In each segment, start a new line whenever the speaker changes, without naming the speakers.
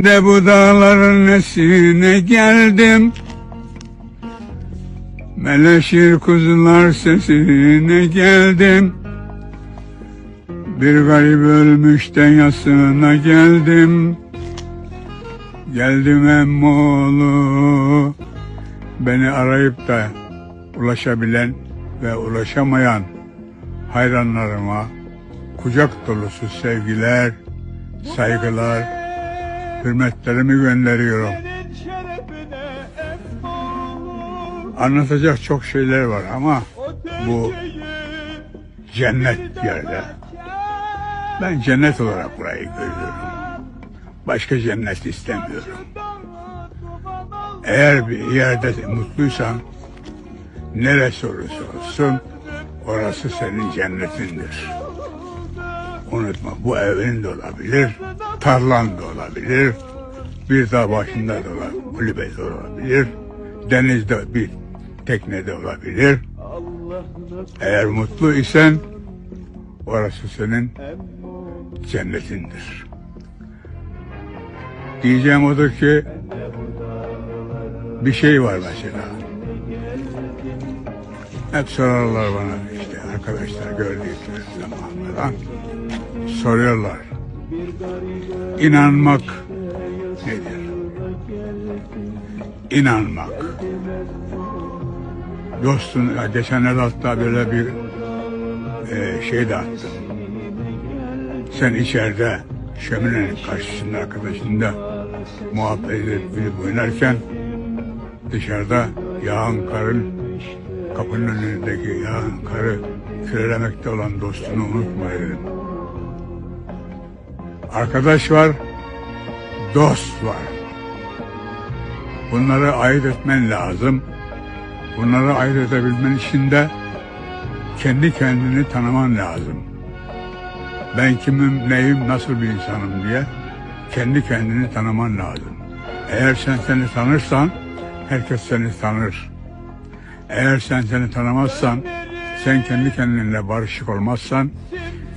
Ben de bu dağların nesine geldim? Meleşir kuzular sesine geldim. Bir garip ölmüşten yasına geldim. Geldim emmoğlu Beni arayıp da ulaşabilen ve ulaşamayan hayranlarıma kucak dolusu sevgiler, saygılar, hürmetlerimi gönderiyorum. Anlatacak çok şeyler var ama bu cennet yerde. Ben cennet olarak burayı görüyorum. Başka cennet istemiyorum. Eğer bir yerde mutluysan neresi olursa olsun orası senin cennetindir. Unutma bu evin de olabilir, tarlan da olabilir, bir dağ başında da olabilir, kulübede olabilir, denizde bir teknede olabilir. Eğer mutlu isen orası senin cennetindir. Diyeceğim odur ki bir şey var mesela. Hep sorarlar bana işte arkadaşlar gördükleri zaman falan soruyorlar. İnanmak nedir? İnanmak. Dostun, geçenlerde hatta böyle bir e, şey de attım. Sen içeride şöminenin karşısında arkadaşında muhabbet edip bilip oynarken dışarıda yağan karın kapının önündeki yağan karı kürelemekte olan dostunu unutma dedim. Arkadaş var, dost var. Bunları ayırt etmen lazım. Bunları ayırt edebilmen için de kendi kendini tanıman lazım. Ben kimim, neyim, nasıl bir insanım diye kendi kendini tanıman lazım. Eğer sen seni tanırsan herkes seni tanır. Eğer sen seni tanımazsan, sen kendi kendinle barışık olmazsan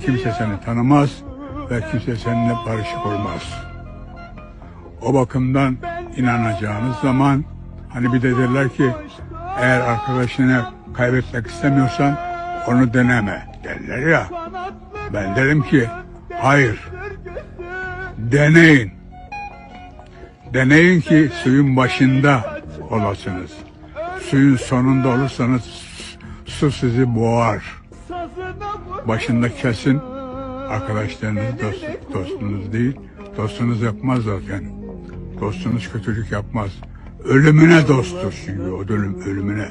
kimse seni tanımaz ve kimse seninle barışık olmaz. O bakımdan inanacağınız zaman hani bir de derler ki eğer arkadaşını kaybetmek istemiyorsan onu deneme derler ya. Ben derim ki hayır deneyin. Deneyin ki suyun başında olasınız. Suyun sonunda olursanız su sizi boğar. Başında kesin arkadaşlarınız dost, dostunuz değil. Dostunuz yapmaz zaten. Dostunuz kötülük yapmaz. Ölümüne dosttur çünkü o ölüm, ölümüne.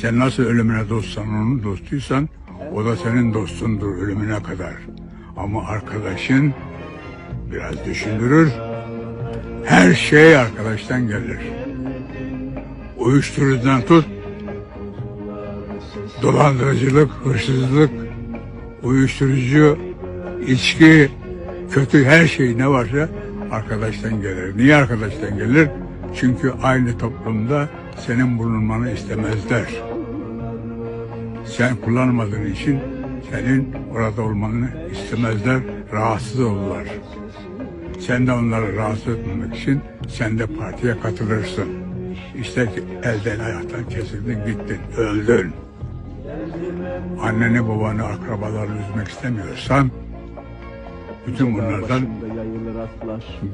Sen nasıl ölümüne dostsan onun dostuysan o da senin dostundur ölümüne kadar. Ama arkadaşın biraz düşündürür. Her şey arkadaştan gelir. Uyuşturucudan tut, dolandırıcılık, hırsızlık, uyuşturucu, içki, kötü her şey ne varsa arkadaştan gelir. Niye arkadaştan gelir? Çünkü aynı toplumda senin bulunmanı istemezler. Sen kullanmadığın için senin orada olmanı istemezler, rahatsız olurlar. Sen de onları rahatsız etmemek için sen de partiye katılırsın. İşte elden ayaktan kesildin gittin, öldün. Anneni babanı akrabalarını üzmek istemiyorsan bütün bunlardan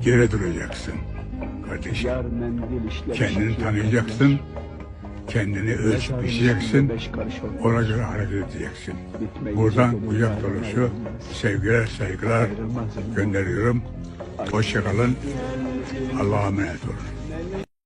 geri duracaksın kardeşim. Kendini tanıyacaksın, kendini ölçüp biçeceksin, ona göre hareket edeceksin. Buradan kucak dolusu sevgiler, saygılar gönderiyorum. Hoşçakalın. Allah'a emanet olun.